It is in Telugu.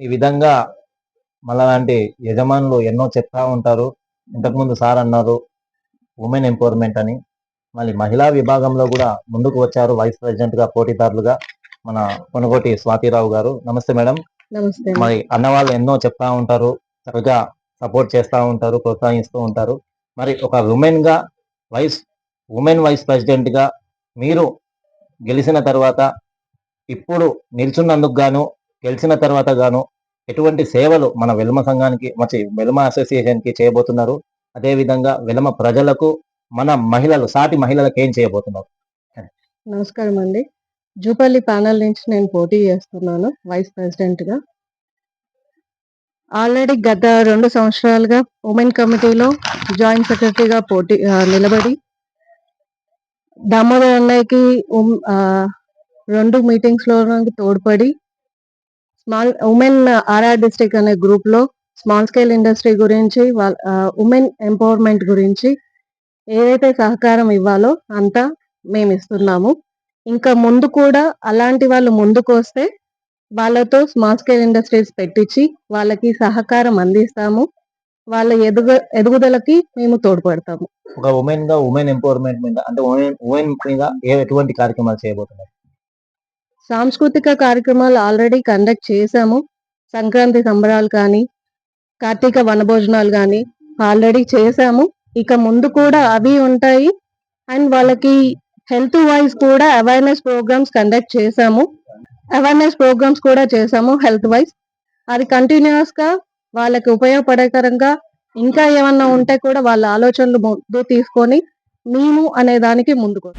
ఈ విధంగా మనలాంటి యజమానులు ఎన్నో చెప్తా ఉంటారు. ఇంతకుముందు సార్ అన్నారు ఉమెన్ ఎంపవర్మెంట్ అని. మళ్ళీ మహిళా విభాగంలో కూడా ముందుకు వచ్చారు వైస్ ప్రెసిడెంట్గా పోటీదారులుగా మన కొనుగోటి స్వాతిరావు గారు. నమస్తే మేడం. నమస్తే. మరి అన్నవాళ్ళు ఎన్నో చెప్తా ఉంటారు చక్కగా సపోర్ట్ చేస్తూ ఉంటారు ప్రోత్సహిస్తూ ఉంటారు. మరి ఒక ఉమెన్గా వైస్ ఉమెన్ వైస్ ప్రెసిడెంట్గా మీరు గెలిచిన తర్వాత ఇప్పుడు నిల్చున్నందుకు గాను గెలిచిన తర్వాత గాను ఎటువంటి సేవలు మన వెలుమ సంఘానికి మంచి వెలుమ అసోసియేషన్కి చేయబోతున్నారు? అదేవిధంగా విధంగా ప్రజలకు మన మహిళలు సాటి మహిళలకు ఏం చేయబోతున్నారు? నమస్కారం అండి. జూపల్లి ప్యానల్ నుంచి నేను పోటీ చేస్తున్నాను వైస్ ప్రెసిడెంట్గా. ఆల్రెడీ గత రెండు సంవత్సరాలుగా ఉమెన్ కమిటీలో జాయింట్ సెక్రటరీగా పోటీ నిలబడి దామోదర్ అన్నయ్యకి ఉమ్- రెండు మీటింగ్స్లో తోడ్పడి small women uh, RR district అనే గ్రూప్లో స్మాల్ స్కేల్ ఇండస్ట్రీ గురించి వాళ్ళ uh, ఉమెన్ ఎంపవర్మెంట్ గురించి ఏదైతే సహకారం ఇవ్వాలో అంతా మేము ఇస్తున్నాము. ఇంకా ముందు కూడా అలాంటి వాళ్ళు ముందుకు వస్తే వాళ్ళతో స్మాల్ స్కేల్ ఇండస్ట్రీస్ పెట్టించి వాళ్ళకి సహకారం అందిస్తాము. వాళ్ళ ఎదుగు ఎదుగుదలకి మేము తోడ్పడతాము. ఒక ఉమెన్గా ఉమెన్ ఎంపవర్మెంట్ మీద అంటే ఉమెన్ ఉమెన్ మీద ఎటువంటి కార్యక్రమాలు చేయబోతున్నారు? సాంస్కృతిక కార్యక్రమాలు ఆల్రెడీ కండక్ట్ చేశాము. సంక్రాంతి సంబరాలు కానీ కార్తీక వనభోజనాలు కానీ ఆల్రెడీ చేశాము. ఇక ముందు కూడా అవి ఉంటాయి. అండ్ వాళ్ళకి హెల్త్ వైజ్ కూడా అవేర్నెస్ ప్రోగ్రామ్స్ కండక్ట్ చేశాము. అవేర్నెస్ ప్రోగ్రామ్స్ కూడా చేశాము హెల్త్ వైజ్. అది కంటిన్యూస్గా వాళ్ళకి ఉపయోగపడేకరంగా ఇంకా ఏమన్నా ఉంటే కూడా వాళ్ళ ఆలోచనలు ముందు తీసుకొని మేము అనే దానికి ముందుకు